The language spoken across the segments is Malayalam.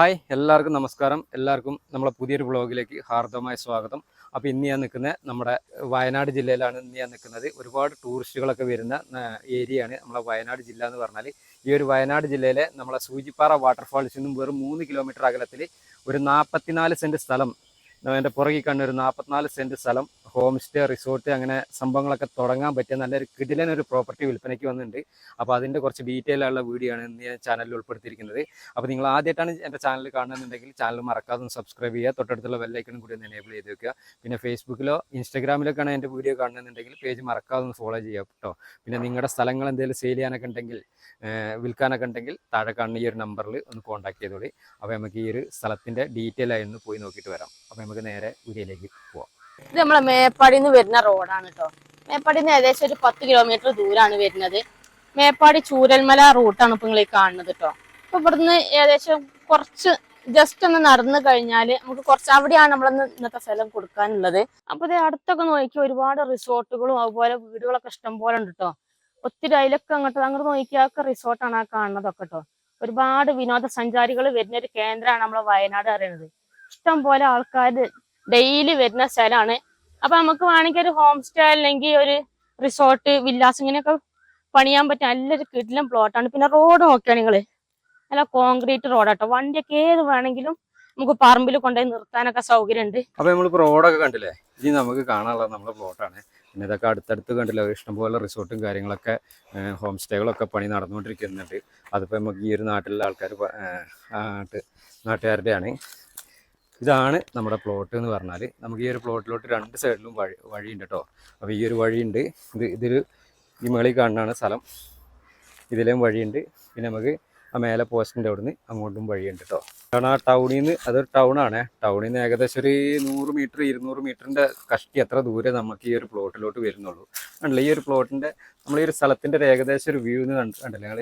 ഹായ് എല്ലാവർക്കും നമസ്കാരം. എല്ലാവർക്കും നമ്മളെ പുതിയൊരു ബ്ലോഗിലേക്ക് ഹാർദവമായ സ്വാഗതം. അപ്പോൾ ഇന്ന് ഞാൻ നിൽക്കുന്നത് നമ്മുടെ വയനാട് ജില്ലയിലാണ്. ഇന്ന് ഞാൻ നിൽക്കുന്നത് ഒരുപാട് ടൂറിസ്റ്റുകളൊക്കെ വരുന്ന ഏരിയയാണ് നമ്മളെ വയനാട് ജില്ല എന്ന് പറഞ്ഞാൽ ഈ ഒരു വയനാട് ജില്ലയിലെ നമ്മളെ സൂചിപ്പാറ വാട്ടർഫാൾസിൽ നിന്നും വെറും മൂന്ന് കിലോമീറ്റർ അകലത്തിൽ ഒരു നാൽപ്പത്തിനാല് സെന്റ് സ്ഥലം എന്റെ പുറകിൽ കണ്ടൊരു നാൽപ്പത്തിനാല് സെന്റ് സ്ഥലം ഹോം സ്റ്റേ റിസോർട്ട് അങ്ങനെ സംഭവങ്ങളൊക്കെ തുടങ്ങാൻ പറ്റിയ നല്ലൊരു കിടിലനൊരു പ്രോപ്പർട്ടി വിൽപ്പനയ്ക്ക് വന്നിട്ടുണ്ട്. അപ്പോൾ അതിന്റെ കുറച്ച് ഡീറ്റെയിൽ ഉള്ള വീഡിയോ ആണ് ഞാൻ ചാനലിൽ ഉൾപ്പെടുത്തിയിരിക്കുന്നത്. അപ്പോൾ നിങ്ങൾ ആദ്യമായിട്ടാണ് എന്റെ ചാനൽ കാണുന്നുണ്ടെങ്കിൽ ചാനൽ മറക്കാതെ ഒന്ന് സബ്സ്ക്രൈബ് ചെയ്യുക തൊട്ടടുത്തുള്ള ബെല്ലൈക്കണും കൂടി ഒന്ന് എനേബിൾ ചെയ്ത് വെക്കുക. പിന്നെ ഫേസ്ബുക്കിലോ ഇൻസ്റ്റാഗ്രാമിലൊക്കെയാണ് എന്റെ വീഡിയോ കാണുന്നുണ്ടെങ്കിൽ പേജ് മറക്കാതെ ഒന്ന് ഫോളോ ചെയ്യുക കേട്ടോ. പിന്നെ നിങ്ങളുടെ സ്ഥലങ്ങൾ എന്തെങ്കിലും സെയിൽ ചെയ്യാനൊക്കെ ഉണ്ടെങ്കിൽ വിൽക്കാനൊക്കെ ഉണ്ടെങ്കിൽ താഴെ കാണുന്ന ഈ ഒരു നമ്പറിൽ ഒന്ന് കോൺടാക്ട് ചെയ്തോളി. അപ്പോൾ നമുക്ക് ഈ ഒരു സ്ഥലത്തിന്റെ ഡീറ്റെയിൽ ആയി ഒന്ന് പോയി നോക്കിയിട്ട് വരാം. അപ്പോൾ നമുക്ക് നേരെ ഉരിയിലേക്ക് പോവാം. ഇത് നമ്മളെ മേപ്പാടിന്ന് വരുന്ന റോഡാണ് കേട്ടോ മേപ്പാടിന്ന് ഏകദേശം ഒരു പത്ത് കിലോമീറ്റർ ദൂരാണ് വരുന്നത്. മേപ്പാടി ചൂരൽമല റൂട്ടാണ് ഇപ്പൊ നിങ്ങൾ കാണുന്നത് കേട്ടോ അപ്പൊ ഇവിടുന്ന് ഏകദേശം കുറച്ച് ജസ്റ്റ് ഒന്ന് നടന്നു കഴിഞ്ഞാൽ നമുക്ക് കുറച്ച് അവിടെയാണ് നമ്മളന്ന് ഇന്നത്തെ സ്ഥലം കൊടുക്കാനുള്ളത്. അപ്പൊ ഇത് അടുത്തൊക്കെ നോക്കി ഒരുപാട് റിസോർട്ടുകളും അതുപോലെ വീടുകളൊക്കെ ഇഷ്ടം പോലെ ഉണ്ട് കേട്ടോ ഒത്തിരി അതിലൊക്കെ അങ്ങോട്ട് അങ്ങോട്ട് നോക്കിയാൽ റിസോർട്ടാണ് ആ കാണുന്നതൊക്കെ കേട്ടോ ഒരുപാട് വിനോദസഞ്ചാരികൾ വരുന്ന ഒരു കേന്ദ്രമാണ് നമ്മളെ വയനാട് അറിയുന്നത് ഇഷ്ടം പോലെ ആൾക്കാർ ഡെയിലി വരുന്ന സ്ഥലമാണ് അപ്പൊ നമുക്ക് വേണമെങ്കിൽ ഒരു ഹോം സ്റ്റേ അല്ലെങ്കിൽ ഒരു റിസോർട്ട് വില്ലാസ് ഇങ്ങനെയൊക്കെ പണിയാൻ പറ്റിയ നല്ലൊരു കിടിലം പ്ലോട്ടാണ് പിന്നെ റോഡ് നോക്കിയാൽ നിങ്ങൾ. നല്ല കോൺക്രീറ്റ് റോഡാട്ടോ വണ്ടിയൊക്കെ ഏത് വേണമെങ്കിലും നമുക്ക് പറമ്പിൽ കൊണ്ടുപോയി നിർത്താനൊക്കെ സൗകര്യമുണ്ട് ഉണ്ട് നമ്മളിപ്പോ റോഡൊക്കെ കണ്ടില്ലേ? ഇനി നമുക്ക് കാണാനുള്ള നമ്മുടെ പ്ലോട്ടാണ് പിന്നെ ഇതൊക്കെ അടുത്തടുത്ത് കണ്ടില്ല? ഇഷ്ടംപോലെ റിസോർട്ടും കാര്യങ്ങളൊക്കെ ഹോം സ്റ്റേകളൊക്കെ പണി നടന്നുകൊണ്ടിരിക്കുന്നുണ്ട്. അതിപ്പോൾ നമുക്ക് ഈ ഒരു നാട്ടിലുള്ള ആൾക്കാർ നാട്ട് നാട്ടുകാരുടെയാണ് ഇതാണ് നമ്മുടെ പ്ലോട്ട് എന്ന് പറഞ്ഞാൽ നമുക്ക് ഈ ഒരു പ്ലോട്ടിലോട്ട് രണ്ട് സൈഡിലും വഴി വഴിയുണ്ട് കേട്ടോ അപ്പോൾ ഈ ഒരു വഴിയുണ്ട്. ഇത് ഇതൊരു ഈ മേളിൽ കാണുന്നതാണ് സ്ഥലം. ഇതിലേയും വഴിയുണ്ട്. പിന്നെ നമുക്ക് ആ മേലെ പോസ്റ്റിന്റെ അവിടുന്ന് അങ്ങോട്ടും വഴിയുണ്ട് കേട്ടോ കാരണം ആ ടൗണിൽ നിന്ന് അതൊരു ടൗണാണ് ടൗണിൽ നിന്ന് ഏകദേശം ഒരു നൂറ് മീറ്റർ ഇരുന്നൂറ് മീറ്ററിന്റെ കഷ്ടി അത്ര ദൂരെ നമുക്ക് ഈ ഒരു പ്ലോട്ടിലോട്ട് വരുന്നുള്ളൂ. കണ്ടില്ല? ഈ ഒരു പ്ലോട്ടിന്റെ നമ്മൾ ഈ ഒരു സ്ഥലത്തിന്റെ ഒരു ഏകദേശം ഒരു വ്യൂ എന്ന് കണ്ടല്ലേ ഞങ്ങൾ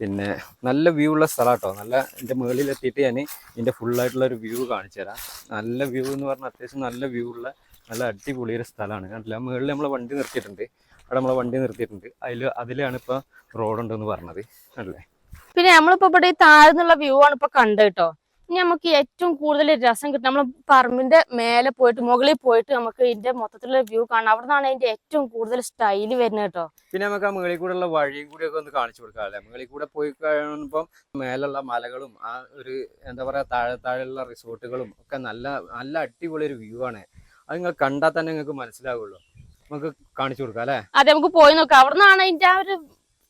പിന്നെ നല്ല വ്യൂ ഉള്ള സ്ഥലം കേട്ടോ നല്ല എന്റെ മുകളിൽ എത്തിയിട്ട് ഞാൻ ഇതിന്റെ ഫുള്ളായിട്ടുള്ള ഒരു വ്യൂ കാണിച്ചു തരാം. നല്ല വ്യൂ എന്ന് പറഞ്ഞാൽ അത്യാവശ്യം നല്ല വ്യൂ ഉള്ള നല്ല അടിപൊളി ഒരു സ്ഥലമാണ്. കണ്ടില്ല? മുകളിൽ നമ്മളെ വണ്ടി നിർത്തിയിട്ടുണ്ട്. അവിടെ നമ്മളെ വണ്ടി നിർത്തിയിട്ടുണ്ട്. അതിൽ അതിലാണ് ഇപ്പോൾ റോഡുണ്ടെന്ന് പറഞ്ഞത്. അല്ലേ പിന്നെ നമ്മളിപ്പോ ഇവിടെ താഴ്ന്നുള്ള വ്യൂ ആണ് ഇപ്പൊ കണ്ടത് കേട്ടോ. നമുക്ക് ഏറ്റവും കൂടുതൽ രസം കിട്ടും. നമ്മൾ പറമ്പിന്റെ മേലെ പോയിട്ട് മുകളിൽ പോയിട്ട് നമുക്ക് ഇതിന്റെ മൊത്തത്തിലുള്ള വ്യൂ കാണാം. അവിടെ നിന്നാണ് അതിന്റെ ഏറ്റവും കൂടുതൽ സ്റ്റൈൽ വരുന്നത് കേട്ടോ. പിന്നെ നമുക്ക് ആ മുകളിൽ കൂടെ ഉള്ള വഴിയും കൂടി ഒക്കെ ഒന്ന് കാണിച്ചു കൊടുക്കാം അല്ലേ? മുകളിൽ കൂടെ പോയി കഴിയുമ്പം മേലുള്ള മലകളും ആ ഒരു എന്താ പറയാ താഴെ താഴെയുള്ള റിസോർട്ടുകളും ഒക്കെ നല്ല നല്ല അടിപൊളി ഒരു വ്യൂ ആണ്. അത് നിങ്ങൾ കണ്ടാൽ തന്നെ നിങ്ങൾക്ക് മനസ്സിലാവുള്ളൂ. നമുക്ക് കാണിച്ചു കൊടുക്കാം അല്ലേ? അതെ നമുക്ക് പോയി നോക്കാം. അവിടെ നിന്നാണ് അതിന്റെ ആ ഒരു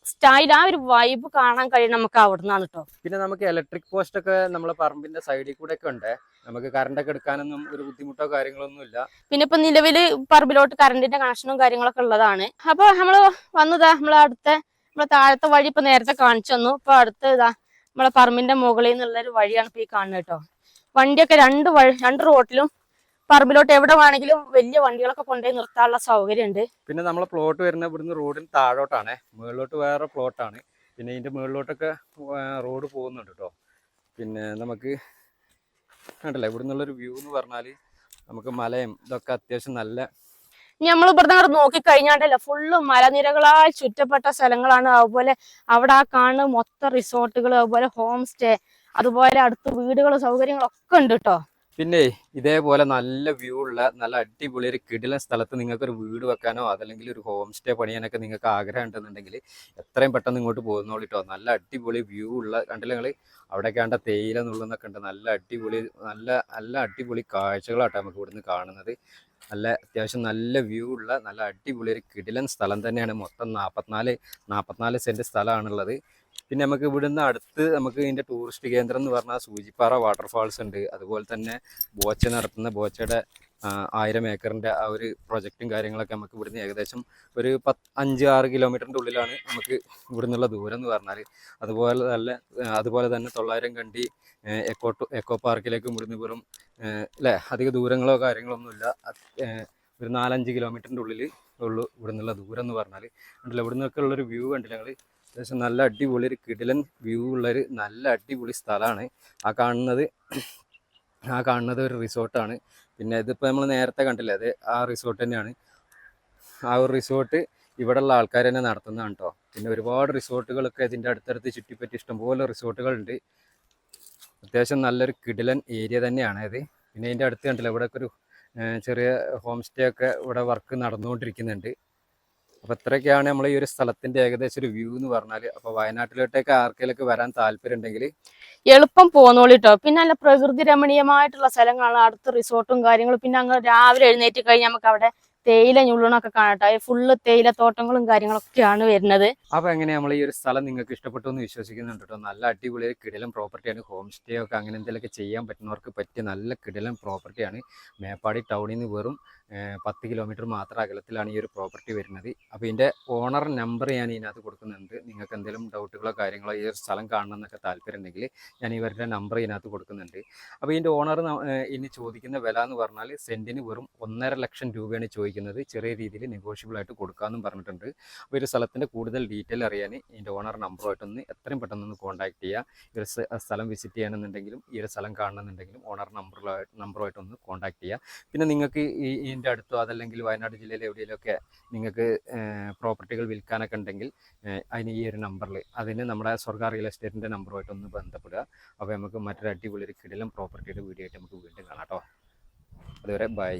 സ്റ്റൈൽ ആ ഒരു വൈബ് കാണാൻ കഴിയും നമുക്ക് അവിടെ നിന്നാണ് കേട്ടോ പിന്നെ നമുക്ക് ഇലക്ട്രിക് പോസ്റ്റ് ഒക്കെ നമ്മളെ പറമ്പിന്റെ സൈഡിൽ കൂടെ ഒക്കെ ഉണ്ട്. നമുക്ക് കറണ്ട് ഒക്കെ എടുക്കാനൊന്നും ഒരു ബുദ്ധിമുട്ടോ കാര്യങ്ങളൊന്നും ഇല്ല. പിന്നെ ഇപ്പൊ നിലവിൽ പറമ്പിലോട്ട് കറണ്ടിന്റെ കണക്ഷനും കാര്യങ്ങളൊക്കെ ഉള്ളതാണ്. അപ്പൊ നമ്മൾ വന്നതാ നമ്മളെ അടുത്ത നമ്മളെ താഴത്തെ വഴി ഇപ്പൊ നേരത്തെ കാണിച്ചു തന്നു. ഇപ്പൊ അടുത്ത ഇതാ നമ്മളെ പറമ്പിന്റെ മുകളിൽ നിന്നുള്ള ഒരു വഴിയാണ് ഇപ്പൊ ഈ കാണുന്നത് കേട്ടോ വണ്ടിയൊക്കെ രണ്ട് വഴി രണ്ട് റോട്ടിലും പറമ്പിലോട്ട് എവിടെ വേണമെങ്കിലും വലിയ വണ്ടികളൊക്കെ കൊണ്ടുപോയി നിർത്താനുള്ള സൗകര്യമുണ്ട്. പിന്നെ നമ്മളെ പ്ലോട്ട് വരുന്ന ഇവിടുന്ന് റോഡിന് താഴോട്ടാണ്. മുകളിലോട്ട് വേറെ പ്ലോട്ടാണ് പിന്നെ ഇതിന്റെ മുകളിലോട്ടൊക്കെ റോഡ് പോകുന്നുണ്ട് കേട്ടോ പിന്നെ നമുക്ക് കണ്ടല്ലേ ഇവിടെ നിന്നുള്ളൊരു വ്യൂ എന്ന് പറഞ്ഞാൽ നമുക്ക് മലയും ഇതൊക്കെ അത്യാവശ്യം നല്ല നമ്മൾ ഇവിടുന്ന് അങ്ങോട്ട് നോക്കി കഴിഞ്ഞാണ്ടല്ല ഫുള്ള് മലനിരകളാൽ ചുറ്റപ്പെട്ട സ്ഥലങ്ങളാണ്. അതുപോലെ അവിടെ ആ കാണുന്ന മൊത്തം റിസോർട്ടുകൾ അതുപോലെ ഹോം സ്റ്റേ അതുപോലെ അടുത്ത് വീടുകൾ സൗകര്യങ്ങളൊക്കെ ഉണ്ട് കേട്ടോ പിന്നെ ഇതേപോലെ നല്ല വ്യൂ ഉള്ള നല്ല അടിപൊളി ഒരു കിടിലൻ സ്ഥലത്ത് നിങ്ങൾക്ക് ഒരു വീട് വെക്കാനോ അതല്ലെങ്കിൽ ഒരു ഹോം സ്റ്റേ പണിയാനൊക്കെ നിങ്ങൾക്ക് ആഗ്രഹം ഉണ്ടെന്നുണ്ടെങ്കിൽ എത്രയും പെട്ടെന്ന് ഇങ്ങോട്ട് പോകുന്നോളിട്ടോ നല്ല അടിപൊളി വ്യൂ ഉള്ള കണ്ടില്ല നിങ്ങൾ അവിടെ കണ്ട തേയില നുള്ളുന്നൊക്കെ ഉണ്ട്. നല്ല അടിപൊളി നല്ല നല്ല അടിപൊളി കാഴ്ചകളാട്ടോ നമുക്ക് ഇവിടുന്ന് കാണുന്നത്. നല്ല അത്യാവശ്യം നല്ല വ്യൂ ഉള്ള നല്ല അടിപൊളി ഒരു കിടിലൻ സ്ഥലം തന്നെയാണ്. മൊത്തം നാൽപ്പത്തിനാല് നാൽപ്പത്തിനാല് സെന്റ് സ്ഥലമാണുള്ളത്. പിന്നെ നമുക്ക് ഇവിടുന്ന് അടുത്ത് നമുക്ക് ഇതിന്റെ ടൂറിസ്റ്റ് കേന്ദ്രം എന്ന് പറഞ്ഞാൽ സൂചിപ്പാറ വാട്ടർഫാൾസ് ഉണ്ട്. അതുപോലെ തന്നെ ബോച്ച നടത്തുന്ന ബോച്ചയുടെ ആയിരം ഏക്കറിന്റെ ആ ഒരു പ്രൊജക്റ്റും കാര്യങ്ങളൊക്കെ നമുക്ക് ഇവിടുന്ന് ഏകദേശം ഒരു പത്ത് അഞ്ച് ആറ് കിലോമീറ്ററിന്റെ ഉള്ളിലാണ് നമുക്ക് ഇവിടുന്നുള്ള ദൂരം എന്ന് പറഞ്ഞാൽ അതുപോലെ തന്നെ അതുപോലെ തന്നെ തൊള്ളായിരം കണ്ടി എക്കോ എക്കോ പാർക്കിലേക്കും ഇവിടുന്ന് വെറും അല്ലേ അധിക ദൂരങ്ങളോ കാര്യങ്ങളോ ഒന്നുമില്ല ഒരു നാലഞ്ച് കിലോമീറ്ററിന്റെ ഉള്ളിൽ ഉള്ളൂ ഇവിടുന്നുള്ള ദൂരം എന്ന് പറഞ്ഞാൽ ഉണ്ടല്ലോ ഇവിടുന്നൊക്കെ ഉള്ളൊരു വ്യൂ കണ്ടില്ല ഞങ്ങൾ അത്യാവശ്യം നല്ല അടിപൊളി ഒരു കിടിലൻ വ്യൂ ഉള്ളൊരു നല്ല അടിപൊളി സ്ഥലമാണ്. ആ കാണുന്നത് ആ കാണുന്നത് ഒരു റിസോർട്ടാണ് പിന്നെ ഇതിപ്പോൾ നമ്മൾ നേരത്തെ കണ്ടില്ലേ അത് ആ റിസോർട്ട് തന്നെയാണ്. ആ ഒരു റിസോർട്ട് ഇവിടെയുള്ള ആൾക്കാർ തന്നെ നടത്തുന്നതാണ് കേട്ടോ പിന്നെ ഒരുപാട് റിസോർട്ടുകളൊക്കെ ഇതിന്റെ അടുത്തടുത്ത് ചുറ്റിപ്പറ്റി ഇഷ്ടംപോലെ റിസോർട്ടുകളുണ്ട് അത്യാവശ്യം നല്ലൊരു കിടിലൻ ഏരിയ തന്നെയാണ് ഇത്. പിന്നെ ഇതിന്റെ അടുത്ത് കണ്ടില്ല ഇവിടെയൊക്കെ ഒരു ചെറിയ ഹോം സ്റ്റേ ഒക്കെ ഇവിടെ വർക്ക് നടന്നുകൊണ്ടിരിക്കുന്നുണ്ട്. അപ്പോൾ ഇത്രയൊക്കെയാണ് നമ്മൾ ഈ ഒരു സ്ഥലത്തിന്റെ ഏകദേശം ഒരു വ്യൂ എന്ന് പറഞ്ഞാൽ അപ്പോൾ വയനാട്ടിലോട്ടേക്ക് ആർക്കെങ്കിലൊക്കെ വരാൻ താല്പര്യം ഉണ്ടെങ്കിൽ എളുപ്പം പോന്നോളിട്ടോ. പിന്നെ നല്ല പ്രകൃതി രമണീയമായിട്ടുള്ള സ്ഥലങ്ങളാണ്. അടുത്ത് റിസോർട്ടും കാര്യങ്ങളും. പിന്നെ അങ്ങ് രാവിലെ എഴുന്നേറ്റ് കഴിഞ്ഞാൽ നമുക്ക് അവിടെ തേയില ഞുള്ളണൊക്കെ കാണട്ടെ. ഫുള്ള് തേയില തോട്ടങ്ങളും കാര്യങ്ങളൊക്കെയാണ് വരുന്നത്. അപ്പൊ എങ്ങനെ നമ്മൾ ഈ ഒരു സ്ഥലം നിങ്ങൾക്ക് ഇഷ്ടപ്പെട്ടു എന്ന് വിശ്വസിക്കുന്നുണ്ട് കേട്ടോ നല്ല അടിപൊളി ഒരു കിടിലൻ പ്രോപ്പർട്ടിയാണ് ഹോം സ്റ്റേ ഒക്കെ അങ്ങനെ എന്തെങ്കിലുമൊക്കെ ചെയ്യാൻ പറ്റുന്നവർക്ക് പറ്റിയ നല്ല കിടിലൻ പ്രോപ്പർട്ടിയാണ് മേപ്പാടി ടൗണിൽ നിന്ന് വെറും പത്ത് കിലോമീറ്റർ മാത്രം അകലത്തിലാണ് ഈ ഒരു പ്രോപ്പർട്ടി വരുന്നത്. അപ്പോൾ ഇതിന്റെ ഓണർ നമ്പർ ഞാൻ ഇതിനകത്ത് കൊടുക്കുന്നുണ്ട്. നിങ്ങൾക്ക് എന്തെങ്കിലും ഡൗട്ടുകളോ കാര്യങ്ങളോ ഈ ഒരു സ്ഥലം കാണണം എന്നൊക്കെ താല്പര്യം ഉണ്ടെങ്കിൽ ഞാൻ ഇവരുടെ നമ്പർ ഇതിനകത്ത് കൊടുക്കുന്നുണ്ട്. അപ്പോൾ ഇതിന്റെ ഓണർ ഇനി ചോദിക്കുന്ന വില എന്ന് പറഞ്ഞാൽ സെന്റിന് വെറും ഒന്നര ലക്ഷം രൂപയാണ് ചോദിക്കുന്നത്. ചെറിയ രീതിയിൽ നെഗോഷ്യബിൾ ആയിട്ട് കൊടുക്കാമെന്നും പറഞ്ഞിട്ടുണ്ട്. അപ്പോൾ ഒരു സ്ഥലത്തിന്റെ കൂടുതൽ ഡീറ്റെയിൽ അറിയാൻ ഇതിന്റെ ഓണർ നമ്പറുമായിട്ടൊന്ന് എത്രയും പെട്ടെന്ന് ഒന്ന് കോൺടാക്ട് ചെയ്യുക ഈ ഒരു സ്ഥലം വിസിറ്റ് ചെയ്യണമെന്നുണ്ടെങ്കിലും ഈ ഒരു സ്ഥലം കാണണമെന്നുണ്ടെങ്കിലും ഓണർ നമ്പറുമായിട്ട് നമ്പറുമായിട്ടൊന്ന് കോൺടാക്ട് ചെയ്യുക പിന്നെ നിങ്ങൾക്ക് ഈ ഇതിന്റെ അടുത്തോ അതല്ലെങ്കിൽ വയനാട് ജില്ലയിൽ എവിടെയെങ്കിലുമൊക്കെ നിങ്ങൾക്ക് പ്രോപ്പർട്ടികൾ വിൽക്കാനൊക്കെ ഉണ്ടെങ്കിൽ അതിന് ഈ ഒരു നമ്പറിൽ അതിന് നമ്മുടെ സ്വർഗ റിയൽ എസ്റ്റേറ്റിന്റെ നമ്പറുമായിട്ടൊന്ന് ബന്ധപ്പെടുക. അപ്പോൾ നമുക്ക് മറ്റൊരു അടിപൊളി ഒരു കിടിലം പ്രോപ്പർട്ടിയുടെ വീഡിയോ ആയിട്ട് നമുക്ക് വീണ്ടും കാണാം കേട്ടോ അതുവരെ ബൈ